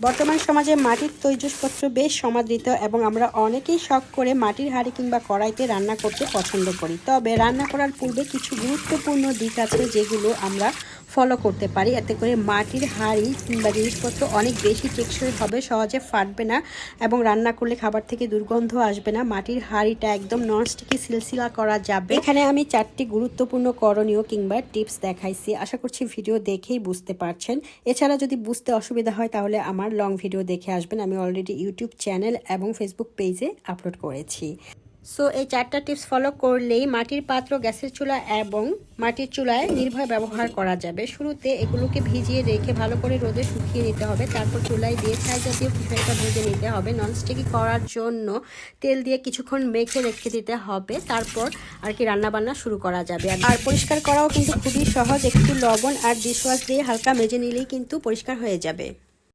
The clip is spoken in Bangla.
বর্তমান সমাজে মাটির তৈজসপত্র বেশ সমাদৃত এবং আমরা অনেকেই শখ করে মাটির হাঁড়ি কিংবা কড়াইতে রান্না করতে পছন্দ করি। তবে রান্না করার পূর্বে কিছু গুরুত্বপূর্ণ দিক আছে যেগুলো আমরা ফলো করতে পারি। এতে করে মাটির হাঁড়ি কিংবা জিনিসপত্র অনেক বেশি টেকসই হবে, সহজে ফাটবে না এবং রান্না করলে খাবার থেকে দুর্গন্ধ আসবে না। মাটির হাঁড়িটা একদম ননস্টিকি সিলসিলা করা যাবে। এখানে আমি চারটি গুরুত্বপূর্ণ করণীয় কিংবা টিপস দেখাইছি। আশা করছি ভিডিও দেখেই বুঝতে পারছেন। এছাড়া যদি বুঝতে অসুবিধা হয় তাহলে আমার লং ভিডিও দেখে আসবেন। আমি অলরেডি ইউটিউব চ্যানেল এবং ফেসবুক পেজে আপলোড করেছি। সো এই চারটা টিপস ফলো করলেই মাটির পাত্র, গ্যাসের চুলা এবং মাটির চুলায় নির্ভয় ব্যবহার করা যাবে। শুরুতে এগুলোকে ভিজিয়ে রেখে ভালো করে রোদে শুকিয়ে নিতে হবে। তারপর চুলায় দিয়ে ছাই জাতীয় কিছু একটা ভেজে নিতে হবে। ননস্টিকি করার জন্য তেল দিয়ে কিছুক্ষণ মেখে রেখে দিতে হবে। তারপর আর কি রান্নাবান্না শুরু করা যাবে। আর পরিষ্কার করাও কিন্তু খুবই সহজ। একটু লবণ আর ডিশওয়াশ দিয়ে হালকা মেজে নিলেই কিন্তু পরিষ্কার হয়ে যাবে।